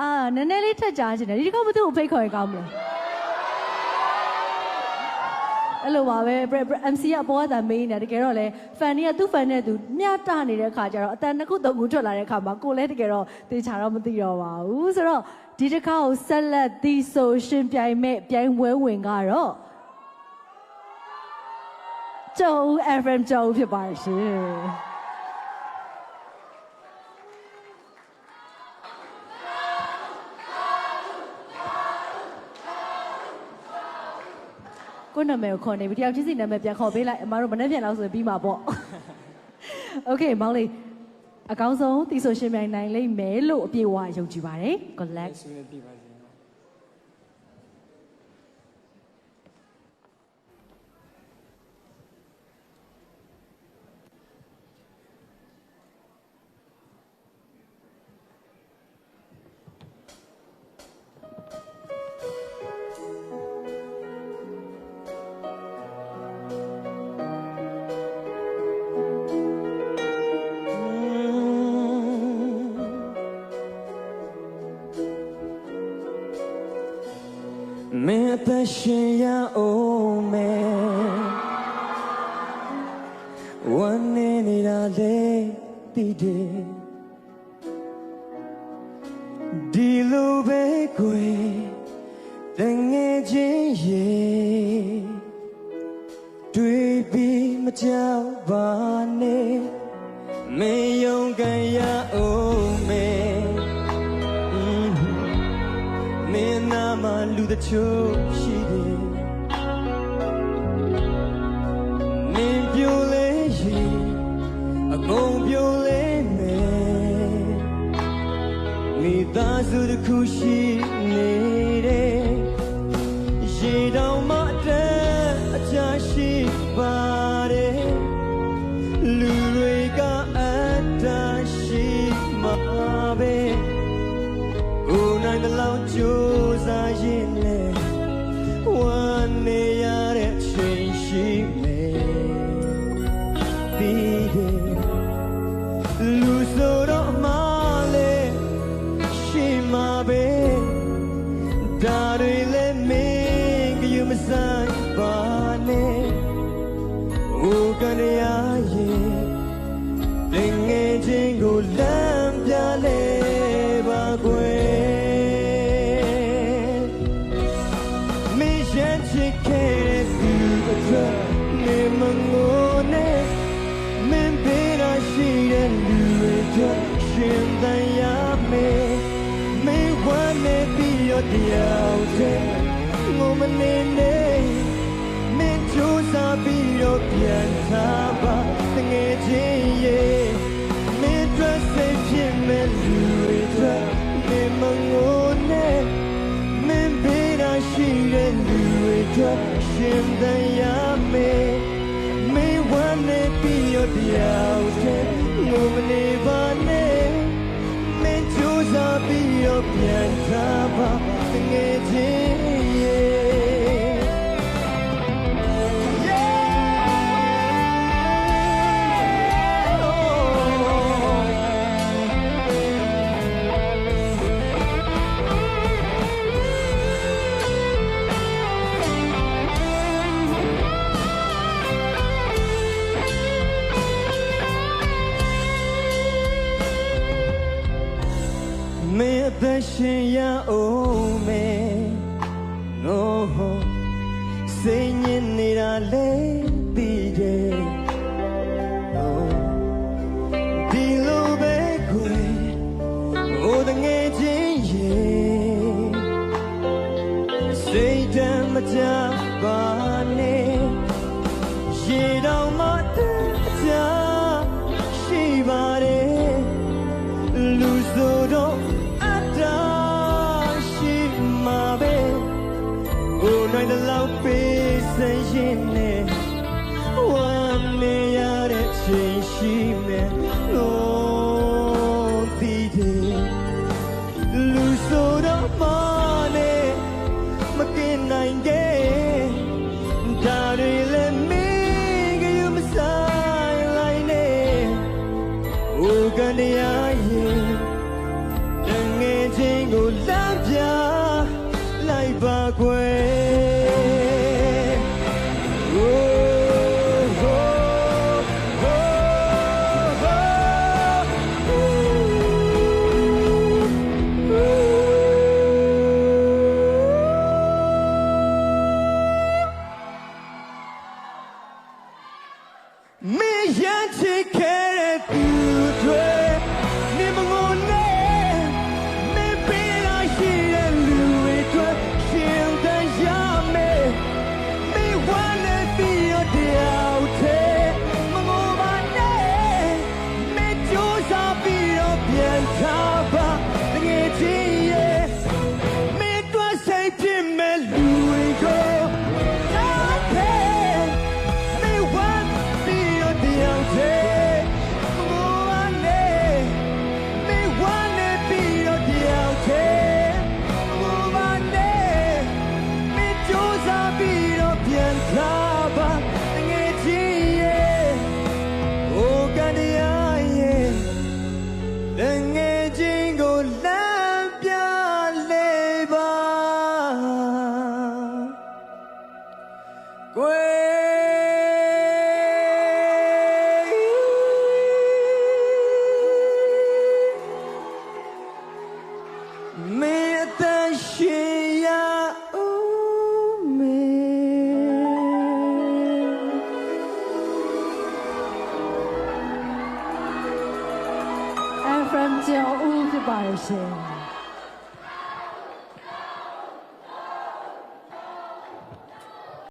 အာနည်းနည်းလေးထက်ကြားချင်တယ်ဒီတစ်ခါမသူ့ကိုဖိတ်ခေါ်ရကောင်းမလားအဲ့လိုပါပဲ MC ကအပေါ်ကသာမေးနေတာတကယ်တော့လေ fan တွေကသူ့ fan နဲ့သူမျှတနေတဲ့ခါကျတော့အတန်နှစ်ခုသုံးခုထွက်လာတဲ့ခါမှာကိုလည်းတကယ်တော့တေချာတော့မသိတော့ပါဘူးဆိုတော့ဒီတစ်ခါကိုဆက်လက်သီဆိုရှင်ပြိုင်မဲ့ပြိုင်ပွဲဝင်ကတော့ကျော်ဦး FM ကျော်ဦးဖြစ်ပါရှင် ကိုယ့်နာမည်ကိုခေါ်နေပြီတယောက်ချင်းစီနာမည်ပြန်ခေါ်ပေးလိုက်အမတို့မနေ့ပြန်လောက်ဆိုရင်ပြီးမှာပေါ့ Okay မောင်လေးအကောင်းဆုံးတီဆိုရှင်မြိုင်နိုင်လိမ့်မယ်လို့အပြည့်အဝယုံကြည်ပါတယ် Good luck ဆွေးနွေးပြပါ မင်းအသက်ရှင်ရအောင်မယ်ဝမ်းနေနေတာလေတည်တယ်ဒီလိုပဲကိုယ်တငယ်ချင်းရေတွေ့ပြီးမကြောက်ပါ တချို့ရှိတယ်မင်းပြိုလဲရင်အကုန်ပြိုလဲမယ်မိသားစုတစ်ခုရှိနေ ဆိုင်ပါနဲ့ဟိုကနေရရဲ့တင်ငယ်ချင်းကိုလမ်းပြလဲပါကွယ်မင်းရဲ့ချစ်ခဲ့တဲ့သူအတွက်နေမငိုနဲ့မင်းပေးရရှိတဲ့လူတွေအတွက်ရှင်သန်ရမယ်မင်းဝမ်းနေပြီး တော့တရားတဲ့ငိုမနေနဲ့မင်းကြိုးစားပြီးတော့ပြန်ထားပါတငယ်ချင်းရဲ့မင်းတို့စိတ်ဖြစ်မဲ့လူတွေအတွက်နေမငိုနဲ့မင်းဘေးရရှိတဲ့လူတွေအတွက်ရှင်သန်ရမယ်မင်းဝမ်းနေပြီးရတရားတဲ့ငိုမနေပါနဲ့မင်းကြိုးစားပြီးရပြန်ထားပါတငယ်ချင်း မင်းအသက်ရှင်ရအောင်မယ်ငိုဟောစိတ်ညစ်နေတာလေပြီးတယ်ဟို စ oh. မ ချ from ကျော်ဦးဖြစ်ပါရဲ့ရှင်